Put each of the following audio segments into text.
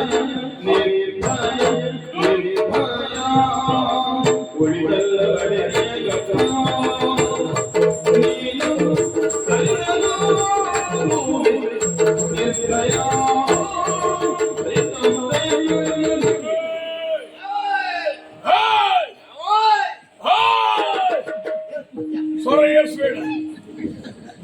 ನೀನು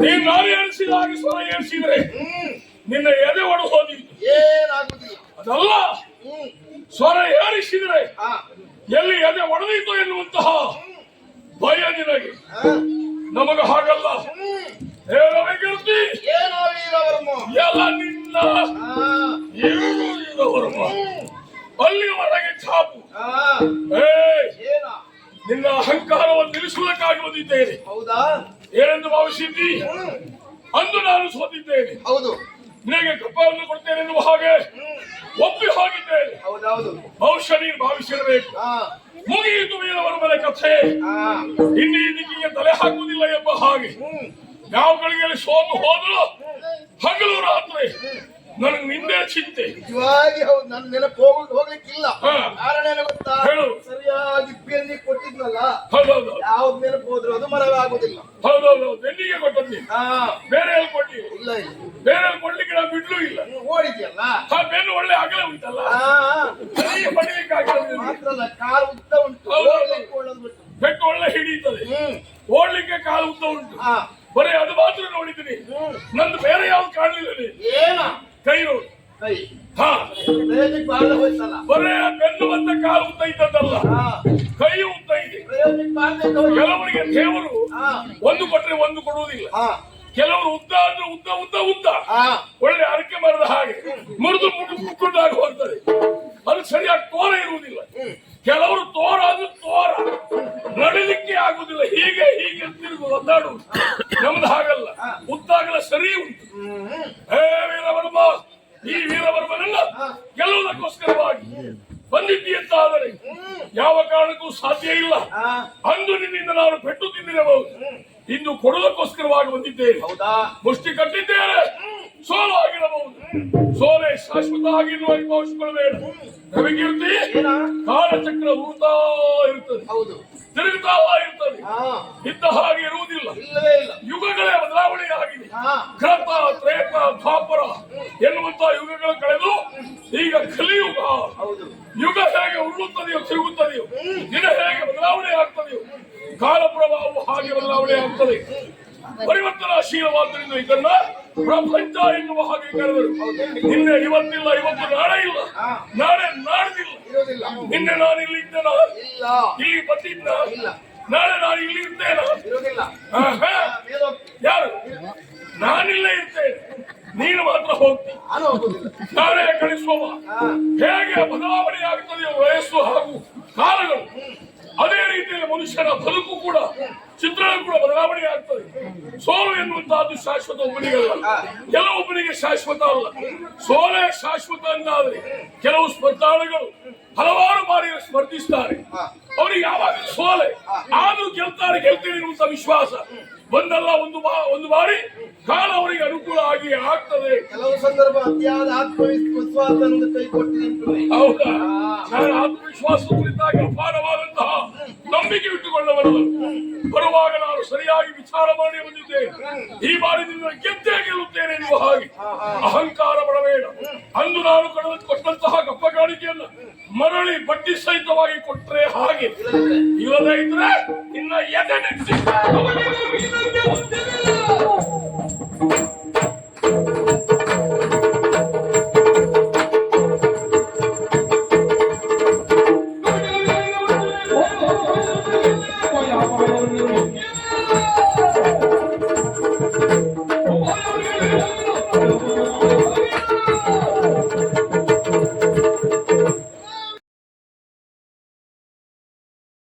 ನೀನ್ ನಾನು ಏರಿಸಿದ ಹಾಗೆ ಸ್ವರ ಏರಿಸಿದ್ರೆ ನಿನ್ನ ಎದೆ ಒಡ ಹೋದಿ ಏನಾಗುದಿಲ್ಲ ಅದಲ್ಲ? ಸ್ವರ ಏರಿಸಿದ್ರೆ ಎಲ್ಲಿ ಎದೆ ಒಡೆದಿತ್ತು ಎನ್ನುವಂತಹ ಭಯ ನಿನಗೆ. ನಮಗ ಹಾಗಲ್ಲ. ಹೇಳಬೇಕಿರ್ತಿ ಎಲ್ಲ ನಿನ್ನ. ಅಲ್ಲಿವರೆಗೆ ಏನು ಅಲ್ಲಿಯವರೆಗೆ ಛಾಪು. ನಿನ್ನ ಅಹಂಕಾರವನ್ನು ನಿಲ್ಲಿಸುವುದಕ್ಕಾಗಿ ಬಂದಿದ್ದೇನೆ. ಹೌದಾ? ಏನೆಂದು ಭಾವಿಸಿದ್ದಿ? ಅಂದು ನಾನು ಸೋತಿದ್ದೇನೆ. ಹೌದು. ನಿನಗೆ ಕಪ್ಪವನ್ನು ಕೊಡ್ತೇನೆ ಎನ್ನುವ ಹಾಗೆ ಒಪ್ಪಿ ಹೋಗಿದ್ದೇನೆ ಬಹುಶಃ ನೀನು ಭಾವಿಸಿರಬೇಕು. ಮುಗಿಯಿತು ಮುಗಿಯಿತು ಮನೆ ಕಥೆ. ಇನ್ನಿ ಇದಕ್ಕೆ ತಲೆ ಹಾಕುವುದಿಲ್ಲ ಎಂಬ ಹಾಗೆ. ಯಾವ ಗಳಿಗೆಯಲ್ಲಿ ಸೋತು ಹೋದ್ರು ಹಗಲು ರಾತ್ರಿ ನನಗೆ ನಿಂದೆ ಚಿಂತೆ. ನಿಜವಾಗಿ ಹೌದು ನನ್ನ ನೆನಪು ಹೋಗ್ಲಿಕ್ಕೆ ಹೋಗ್ಲಿಕ್ಕಿಲ್ಲ. ಕಾರಣ ಏನು ಗೊತ್ತಾ? ಹೇಳು. ಸರಿಯಾಗಿ ಬೆನ್ನಿ ಕೊಟ್ಟಿದ್ನಲ್ಲ? ಹೌದೌದು. ಯಾವ್ದು ನೆನಪು ಹೋದ್ರು ಅದು ಮರವೇ ಆಗುದಿಲ್ಲ ಹೌದೌದು. ಬೆನ್ನಿಗೆ ಕೊಟ್ಟಿ ಹಾ. ಬೇರೆ ಎಲ್ಲಿ ಕೊಡ್ಲಿ ಇಲ್ಲ. ಬೇರೆ ಎಲ್ಲಿ ಕೊಡ್ಲಿಕ್ಕೆ ನೀನು ಓಡಿದ್ಯಲ್ಲ ಆ ಬೆನ್ನು ಒಳ್ಳೆ ಆಗಲೇ ಉಂಟಲ್ಲ. ಅಲ್ಲ ಕಾಲು ಉದ್ದ ಉಂಟು. ಓಡ್ಲಿಕ್ಕೆ ಒಳ್ಳೇದು ಬಿಟ್ಟು ಬೆಟ್ಟು ಒಳ್ಳೆ ಹಿಡಿಯುತ್ತದೆ. ಓಡ್ಲಿಕ್ಕೆ ಕಾಲು ಉದ್ದ ಉಂಟು. ಬರೀ ಅದು ಮಾತ್ರ ನೋಡಿದ್ದೀನಿ. ನಂದು ಬೇರೆ ಯಾವ್ದು ಕಾಣಲಿಲ್ಲ ಏನ? ಕೈ ನೋಡು. ಕೈ. ಹಾ. ಬರೇ ಬೆನ್ನು ಬಂದ ಕಾಲು ಉದ್ದ ಇದ್ದದ್ದಲ್ಲ. ಕೈ ಉದ್ದ ಇದೆ. ಕೆಲವರಿಗೆ ದೇವರು ಒಂದು ಕೊಟ್ರೆ ಒಂದು ಕೊಡುವುದಿಲ್ಲ. ಕೆಲವರು ಉದ್ದ ಅಂದ್ರೆ ಉದ್ದ ಉದ್ದ ಉದ್ದ. ಒಳ್ಳೆ ಅರಕೆ ಮರದ ಹಾಗೆ ಮುರಿದು ಮುಟ್ಟು ಹಾಗೆ ಹೋಗ್ತದೆ ಅದು ಸರಿಯಾಗಿ ತೋರ ಇರುವುದಿಲ್ಲ. ಕೆಲವರು ತೋರ ಅದು ತೋರ. ನಡಿಲಿಕ್ಕೆ ಆಗುದಿಲ್ಲ ಹೀಗೆ ಹೀಗೆ ತಿರುಗು ಒದ್ದಾಡುವುದು. ನಮ್ದು ಹಾಗಲ್ಲ. ಉದ್ದಾಗಲ ಸರಿ ಉಂಟು. ಹೇ ವೀರವರ್ಮ ಈ ವೀರವರ್ಮನನ್ನ ಗೆಲ್ಲುವುದಕ್ಕೋಸ್ಕರವಾಗಿ ಬಂದಿದ್ದಿ ಅಂತ ಆದರೆ ಯಾವ ಕಾರಣಕ್ಕೂ ಸಾಧ್ಯ ಇಲ್ಲ. ಅಂದು ನಿನ್ನಿಂದ ನಾನು ಪೆಟ್ಟು ತಿಂದಿರಬಹುದು. ಇಂದು ಕೊಡೋದಕ್ಕೋಸ್ಕರವಾಗಿ ಬಂದಿದ್ದೇನೆ. ಹೌದಾ? ಮುಷ್ಟಿ ಕಟ್ಟಿದ್ದೇನೆ. ಸೋಲು ಆಗಿರಬಹುದು ಸೋಲೆ ಶಾಶ್ವತ ಆಗಿರುವ ಅನುಭವಿಸಿಕೊಳ್ಳಬೇಡ ನಮಗಿರ್ತಿ? ಕಾಲಚಕ್ರ ಹೂತಾ ಇರುತ್ತದೆ ಹೌದು. ತಿರುಗುತ್ತಾ ಇರ್ತದೆ. ಇದ್ದ ಹಾಗೆ ಇರುವುದಿಲ್ಲ. ಯುಗಗಳೇ ಬದಲಾವಣೆ ಆಗಿದೆ. ಕೃತ ತ್ರೇತ ದ್ವಾಪರ ಎನ್ನುವಂತಹ ಯುಗಗಳು ಕಳೆದು ಈಗ ಕಲಿಯುಗ. ಹೌದು. ಯುಗ ಹೇಗೆ ಉರುಳುತ್ತದೆಯೋ ತಿರುಗುತ್ತದೆಯೋ ದಿನ ಹೇಗೆ ಬದಲಾವಣೆ ಆಗ್ತದೆಯೋ ಕಾಲ ಪ್ರಭಾವವು ಹಾಗೆ ಬದಲಾವಣೆ ಆಗ್ತದೆ. ಪರಿವರ್ತನಾಶೀಲವಾದ್ದರಿಂದ ಇದನ್ನ ಪ್ರಪಂಚ ಎನ್ನುವ ಹಾಗೆ ಕರೆದರು. ನಿನ್ನೆ ಇವತ್ತಿಲ್ಲ ಇವತ್ತು ನಾಳೆ ಇಲ್ಲ. ನಾಳೆ ನಾಡ್ದಿಲ್ಲ. ನಿನ್ನೆ ನಾನು ಇಲ್ಲಿ ಇದ್ದೇನ? ಇಲ್ಲ. ಬಂದಿದ್ದ ನಾಳೆ ನಾನು ಇಲ್ಲಿ ಇರ್ತೇನ. ಯಾರು? ನಾನಿಲ್ಲೇ ಇರ್ತೇನೆ. ನೀನು ಮಾತ್ರ ಹೋಗ್ತಿ. ನಾನು ಹೋಗುದಿಲ್ಲ. ನಾನೇ ಕಳಿಸುವ ಹೇಗೆ ಬದಲಾವಣೆ ಆಗ್ತದೆ ವಯಸ್ಸು ಹಾಗೂ ಕಾಲಗಳು ಅದೇ ರೀತಿಯಲ್ಲಿ ಮನುಷ್ಯನ ಬದುಕು ಕೂಡ ಚಿತ್ರಣ ಕೂಡ ಬದಲಾವಣೆ ಆಗ್ತದೆ. ಸೋಲು ಎನ್ನುವಂತಹದ್ದು ಶಾಶ್ವತ ಒಬ್ಬನಿಗಲ್ಲ. ಕೆಲವು ಒಬ್ಬನಿಗೆ ಶಾಶ್ವತ ಅಲ್ಲ. ಸೋಲೆ ಶಾಶ್ವತ ಅನ್ನಾದ್ರೆ ಕೆಲವು ಸ್ಪರ್ಧಾಳುಗಳು ಹಲವಾರು ಬಾರಿ ಸ್ಪರ್ಧಿಸ್ತಾರೆ. ಅವರಿಗೆ ಯಾವಾಗ ಸೋಲೆ. ಆದ್ರೂ ಗೆಲ್ತಾರೆ ಗೆಲ್ತೀನಿ ಎನ್ನುವಂತ ವಿಶ್ವಾಸ. ಒಂದಲ್ಲ ಒಂದು ಒಂದು ಬಾರಿ ಕಾಲ ಅವರಿಗೆ ಅನುಕೂಲ ಆಗಿ ಆಗ್ತದೆ. ಕೆಲವು ಸಂದರ್ಭ ಅತಿಯಾದ ಆತ್ಮವಿಶ್ವಾಸ ಕೈ ಕೊಟ್ಟಿದೆ ಹೌದಾ? ನಾನು ಆತ್ಮವಿಶ್ವಾಸ ಕುರಿತಾಗಿ ಅಪಾರವಾದಂತಹ ನಂಬಿಕೆ ಇಟ್ಟುಕೊಳ್ಳಬಲ್ಲದು ಬರುವಾಗ ನಾನು ಸರಿಯಾಗಿ ವಿಚಾರ ಮಾಡಿ ಬಂದಿದ್ದೇನೆ. ಈ ಬಾರಿ ನಿನ್ನ ಗೆದ್ದೇ ಗೆಲ್ಲುತ್ತೇನೆ ಎನ್ನುವ ಹಾಗೆ. ಅಹಂಕಾರ ಬರಬೇಡ. ಅಂದು ನಾನು ಕೊಡ- ಕೊಟ್ಟಂತಹ ಕಪ್ಪ ಕಾಣಿಕೆಯನ್ನು ಮರಳಿ ಬಡ್ಡಿ ಸಹಿತವಾಗಿ ಕೊಟ್ರೆ ಹಾಗೆ. ಇಲ್ಲದೇ ಇದ್ರೆ ನಿನ್ನ ಎದೆ